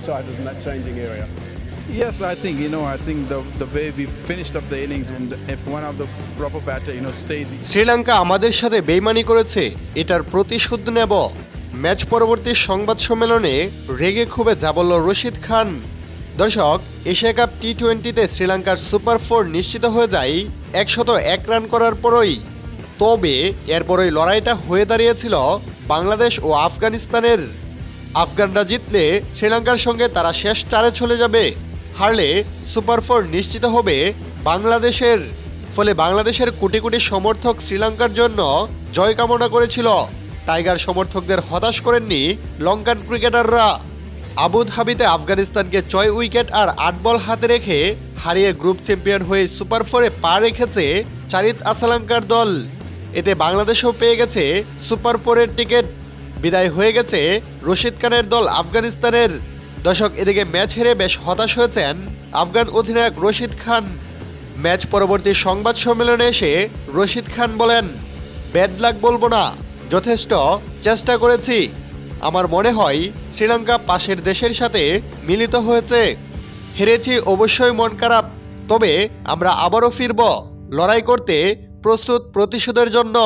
outsiders in that changing area. Yes, I think you know. I think the the way we finished up the innings, if one of the proper batter, you know, stayed Sri Lanka আমাদের সাথে বেইমানি করেছে এটার প্রতিশোধ নেব match পরবর্তী সংবাদ সম্মেলনে রেগে খুবে যা বলল রশিদ খান দর্শক এশিয়া কাপ টি টোয়েন্টিতে শ্রীলঙ্কার সুপার ফোর নিশ্চিত হয়ে যায় একশত এক রান করার পরই তবে এরপরই লড়াইটা হয়ে দাঁড়িয়েছিল বাংলাদেশ ও আফগানিস্তানের আফগানরা জিতলে শ্রীলঙ্কার সঙ্গে তারা শেষ চারে চলে যাবে। হারলে সুপার ফোর নিশ্চিত হবে বাংলাদেশের। ফলে বাংলাদেশের কোটি কোটি সমর্থক শ্রীলঙ্কার জন্য জয় কামনা করেছিল। টাইগার সমর্থকদের হতাশ করেননি লঙ্কান ক্রিকেটাররা। আবুধাবিতে আফগানিস্তানকে ছয় উইকেট আর আট বল হাতে রেখে হারিয়ে গ্রুপ চ্যাম্পিয়ন হয়ে সুপার ফোরে পা রেখেছে চারিত আসালাঙ্কার দল। এতে বাংলাদেশও পেয়ে গেছে সুপার ফোরের টিকিট। বিদায় হয়ে গেছে রশিদ খানের দল আফগানিস্তানের। দর্শক, এদিকে ম্যাচ হেরে বেশ হতাশ হয়েছেন আফগান অধিনায়ক রশিদ খান। ম্যাচ পরবর্তী সংবাদ সম্মেলনে এসে রশিদ খান বলেন, ব্যাড লাক বলব না, যথেষ্ট, চেষ্টা করেছি। আমার মনে হয় শ্রীলঙ্কা পাশের দেশের সাথে মিলিত হয়েছে। হেরেছি অবশ্যই মন খারাপ, তবে আমরা আবারও ফিরব। লড়াই করতে প্রস্তুত প্রতিশোধের জন্য।